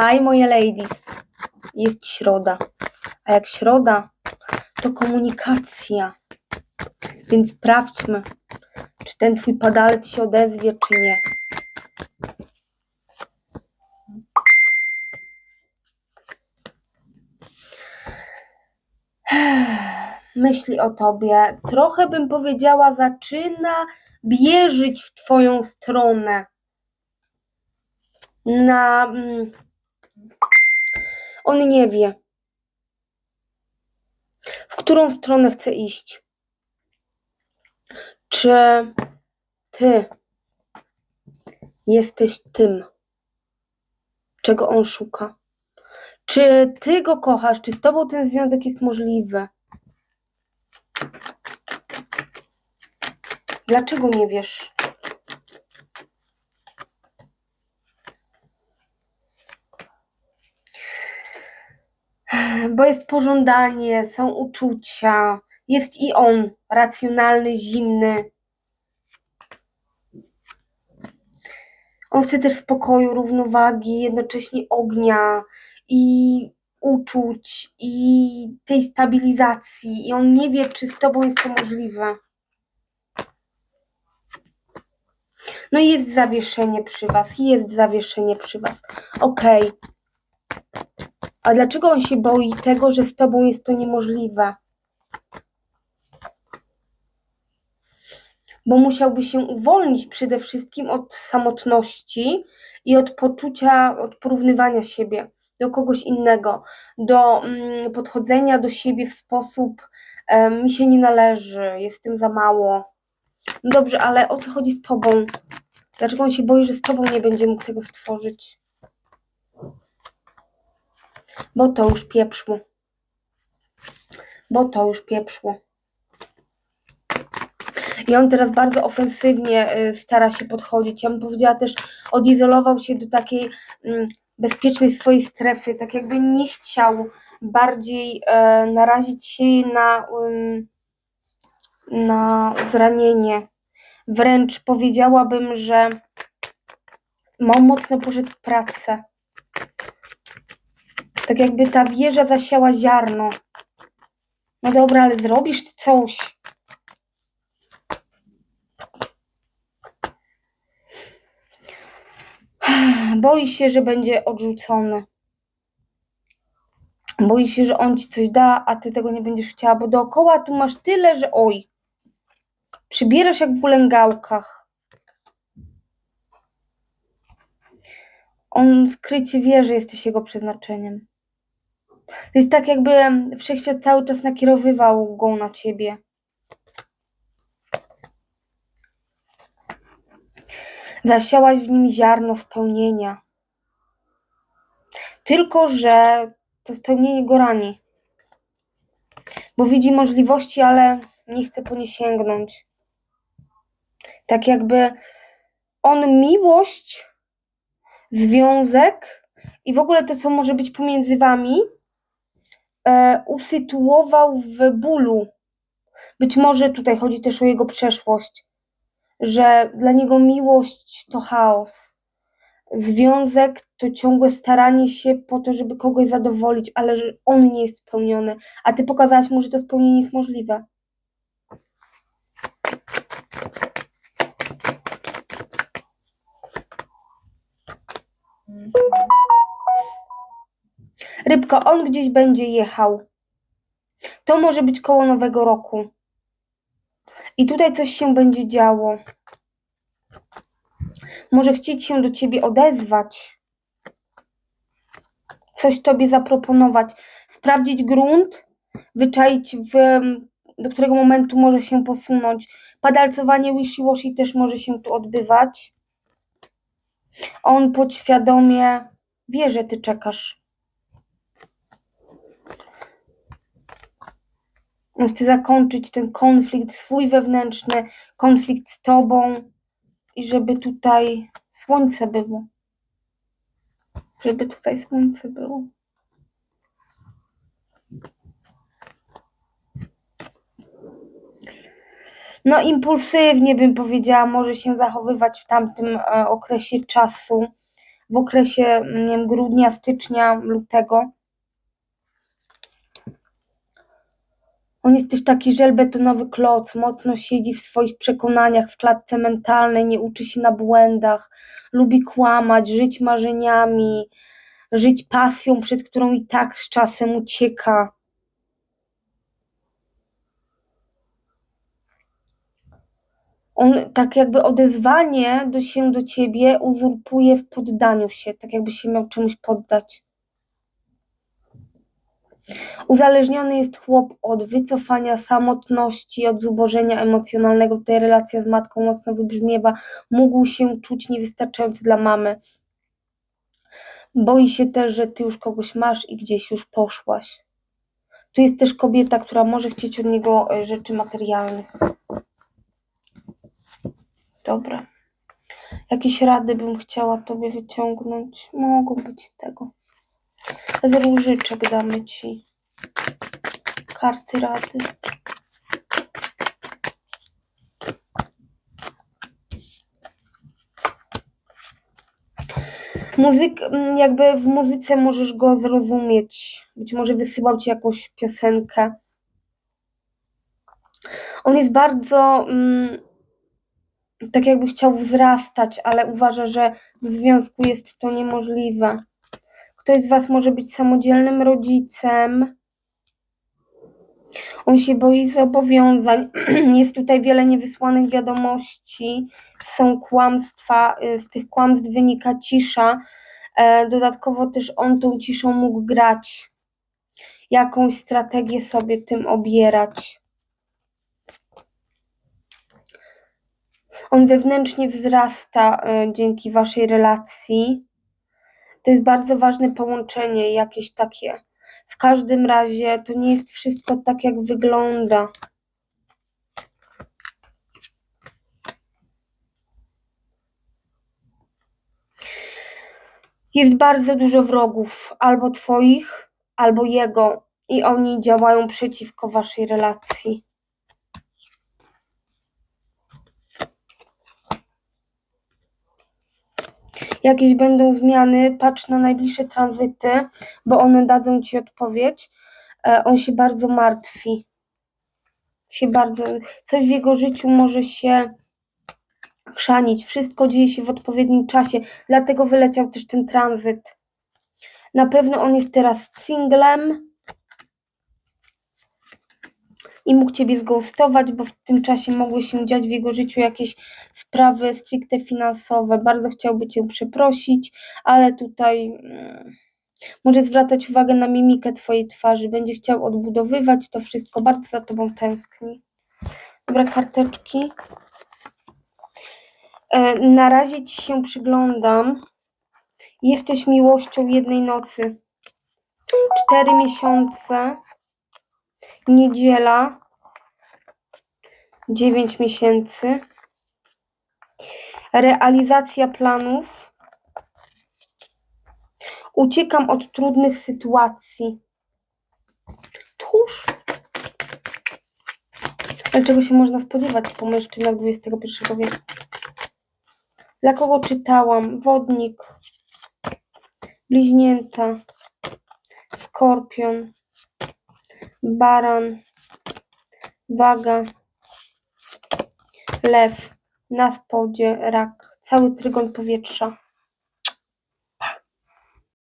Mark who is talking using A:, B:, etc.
A: Hi, moje ladies. Jest środa. A jak środa, to komunikacja. Więc sprawdźmy, czy ten twój padalec się odezwie, czy nie. Myśli o tobie. Trochę bym powiedziała, zaczyna bierzyć w twoją stronę. Na. On nie wie, w którą stronę chce iść. Czy ty jesteś tym, czego on szuka? Czy ty go kochasz? Czy z tobą ten związek jest możliwy? Dlaczego nie wiesz? Bo jest pożądanie, są uczucia, jest i on racjonalny, zimny. On chce też spokoju, równowagi, jednocześnie ognia i uczuć i tej stabilizacji. I on nie wie, czy z tobą jest to możliwe. No i jest zawieszenie przy was, jest zawieszenie przy was. Okej. A dlaczego on się boi tego, że z tobą jest to niemożliwe? Bo musiałby się uwolnić przede wszystkim od samotności i od poczucia, od porównywania siebie do kogoś innego, do mm, podchodzenia do siebie w sposób em, mi się nie należy, jestem za mało. No dobrze, ale o co chodzi z tobą? Dlaczego on się boi, że z tobą nie będzie mógł tego stworzyć? Bo to już pieprzło. Bo to już pieprzło. I on teraz bardzo ofensywnie y, stara się podchodzić. Ja bym powiedziała też, odizolował się do takiej mm, bezpiecznej swojej strefy, tak jakby nie chciał bardziej e, narazić się na, na zranienie. Wręcz powiedziałabym, że mocno poszedł pracę. Tak jakby ta wieża zasiała ziarno. No dobra, ale zrobisz ty coś. Boi się, że będzie odrzucony. Boi się, że on ci coś da, a ty tego nie będziesz chciała, bo dookoła tu masz tyle, że oj. Przybierasz jak w ulęgałkach. On skrycie wie, że jesteś jego przeznaczeniem. To jest tak, jakby wszechświat cały czas nakierowywał go na ciebie. Zasiałaś w nim ziarno spełnienia. Tylko, że to spełnienie go rani. Bo widzi możliwości, ale nie chce po nie sięgnąć. Tak jakby on miłość, związek i w ogóle to, co może być pomiędzy wami, e, usytuował w bólu. Być może tutaj chodzi też o jego przeszłość, że dla niego miłość to chaos. Związek to ciągłe staranie się po to, żeby kogoś zadowolić, ale że on nie jest spełniony, a ty pokazałaś mu, że to spełnienie jest możliwe. Rybko, on gdzieś będzie jechał. To może być koło nowego roku. I tutaj coś się będzie działo. Może chcieć się do ciebie odezwać. Coś tobie zaproponować. Sprawdzić grunt, wyczaić, w, do którego momentu może się posunąć. Padalcowanie wishy-washy też może się tu odbywać. On podświadomie wie, że ty czekasz. On chce zakończyć ten konflikt swój wewnętrzny, konflikt z tobą i żeby tutaj słońce było. Żeby tutaj słońce było. No, impulsywnie bym powiedziała, może się zachowywać w tamtym e, okresie czasu, w okresie nie wiem, grudnia, stycznia, lutego. On jest też taki żelbetonowy kloc, mocno siedzi w swoich przekonaniach, w klatce mentalnej, nie uczy się na błędach, lubi kłamać, żyć marzeniami, żyć pasją, przed którą i tak z czasem ucieka. On tak jakby odezwanie do się do ciebie uzurpuje w poddaniu się, tak jakby się miał czemuś poddać. Uzależniony jest chłop od wycofania, samotności, od zubożenia emocjonalnego. Tutaj relacja z matką mocno wybrzmiewa. Mógł się czuć niewystarczający dla mamy. Boi się też, że ty już kogoś masz i gdzieś już poszłaś. Tu jest też kobieta, która może chcieć od niego e, rzeczy materialnych. Dobra. Jakieś rady bym chciała tobie wyciągnąć. Mogą być z tego. Różyczek damy ci. Karty rady. Muzyk, mm, jakby w muzyce możesz go zrozumieć. Być może wysyłał ci jakąś piosenkę. On jest bardzo mm, tak jakby chciał wzrastać, ale uważa, że w związku jest to niemożliwe. Ktoś z Was może być samodzielnym rodzicem. On się boi zobowiązań. Jest tutaj wiele niewysłanych wiadomości. Są kłamstwa. y, Z tych kłamstw wynika cisza. E, Dodatkowo też on tą ciszą mógł grać. Jakąś strategię sobie tym obierać. On wewnętrznie wzrasta y, dzięki Waszej relacji. To jest bardzo ważne połączenie, jakieś takie. W każdym razie to nie jest wszystko tak, jak wygląda. Jest bardzo dużo wrogów, albo Twoich, albo jego, i oni działają przeciwko Waszej relacji. Jakieś będą zmiany, patrz na najbliższe tranzyty, bo one dadzą Ci odpowiedź. E, On się bardzo martwi. Się bardzo, coś w jego życiu może się chrzanić. Wszystko dzieje się w odpowiednim czasie, dlatego wyleciał też ten tranzyt. Na pewno on jest teraz singlem i mógł Ciebie zghostować, bo w tym czasie mogły się dziać w jego życiu jakieś sprawy stricte finansowe. Bardzo chciałby Cię przeprosić, ale tutaj mm, może zwracać uwagę na mimikę Twojej twarzy. Będzie chciał odbudowywać to wszystko. Bardzo za Tobą tęskni. Dobra, karteczki. E, Na razie Ci się przyglądam. Jesteś miłością jednej nocy. Cztery miesiące. Niedziela. Dziewięć miesięcy. Realizacja planów. Uciekam od trudnych sytuacji. Tchórz. Ale czego się można spodziewać po mężczyznach XXI wieku? Dla kogo czytałam? Wodnik. Bliźnięta. Skorpion. Baran. Waga. Lew. Na spodzie rak. Cały trygon powietrza.